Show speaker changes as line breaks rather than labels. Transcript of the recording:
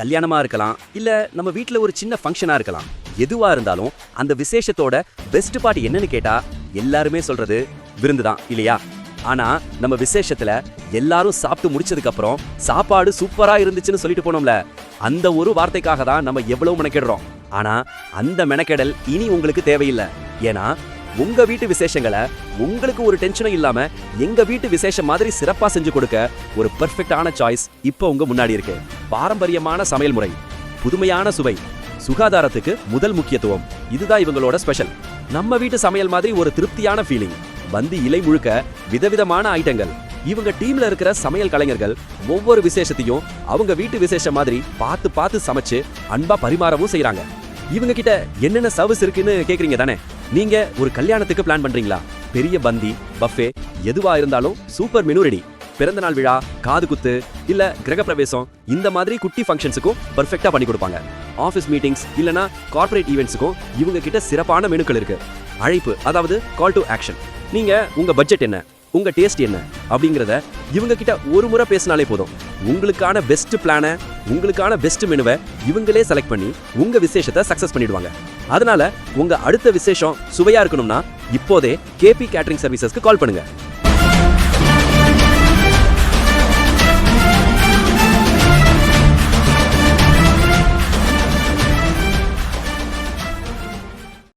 கல்யாணமா இருக்கலாம் இல்லை நம்ம வீட்டில் ஒரு சின்ன ஃபங்க்ஷனாக இருக்கலாம். எதுவாக இருந்தாலும் அந்த விசேஷத்தோட பெஸ்ட் பார்ட் என்னன்னு கேட்டால் எல்லாருமே சொல்றது விருந்து தான் இல்லையா? ஆனா நம்ம விசேஷத்துல எல்லாரும் சாப்பிட்டு முடிச்சதுக்கு அப்புறம் சாப்பாடு சூப்பராக இருந்துச்சுன்னு சொல்லிட்டு போனோம்ல அந்த ஒரு வார்த்தைக்காக தான் நம்ம எவ்வளவு மெனக்கெடுறோம். ஆனா அந்த மெனக்கெடல் இனி உங்களுக்கு தேவையில்லை. ஏன்னா உங்க வீட்டு விசேஷங்களை உங்களுக்கு ஒரு டென்ஷனும் இல்லாம எங்க வீட்டு விசேஷம் மாதிரி சிறப்பா செஞ்சு கொடுக்க ஒரு பெர்ஃபெக்ட்டான சாய்ஸ் இப்போ உங்க முன்னாடி இருக்கு. பாரம்பரியமான சமையல் முறை புதுமையான சுவை சுகாதாரத்துக்கு முதல் முக்கியத்துவம். இதுதான் இவங்களோட ஸ்பெஷல் நம்ம வீட்டு சமையல் மாதிரி ஒரு திருப்தியான ஃபீலிங் வந்து இலை முழுக்க விதவிதமான ஐட்டங்கள் இவங்க டீம்ல இருக்கிற சமையல் கலைஞர்கள் ஒவ்வொரு விசேஷத்தையும் அவங்க வீட்டு விசேஷம் மாதிரி பார்த்து பார்த்து சமைச்சு அன்பா பரிமாறவும் செய்யறாங்க இவங்க கிட்ட என்னென்ன சர்வீஸ் இருக்குன்னு கேக்குறீங்க தானே? நீங்க ஒரு கல்யாணத்துக்கு பிளான் பண்றீங்களா? பெரிய பந்தி பஃபே எதுவா இருந்தாலும் சூப்பர் மெனு ரெடி பிறந்தநாள் விழா காது குத்து இல்ல கிரகப்பிரவேசம் இந்த மாதிரி குட்டி ஃபங்க்ஷன்ஸுக்கும் பர்ஃபெக்டா பண்ணி கொடுப்பாங்க. ஆஃபீஸ் மீட்டிங்ஸ் இல்லனா கார்ப்பரேட் ஈவெண்ட்ஸுக்கும் இவங்க கிட்ட சிறப்பான மெனுக்கள் இருக்கு. அழைப்பு அதாவது கால் டு ஆக்ஷன் நீங்க உங்க பட்ஜெட் என்ன உங்க டேஸ்ட் என்ன அப்படிங்கறத இவங்க கிட்ட ஒரு முறை பேசினாலே போதும். உங்களுக்கான பெஸ்ட் பிளானை உங்களுக்கான பெஸ்ட் மெனுவை இவங்களே செலக்ட் பண்ணி உங்கள் விசேஷத்தை சக்ஸஸ் பண்ணிடுவாங்க. அதனால உங்க அடுத்த விசேஷம் சுவையாக இருக்கணும்னா இப்போதே கேபி கேட்டரிங் சர்வீசஸ்க்கு கால் பண்ணுங்க.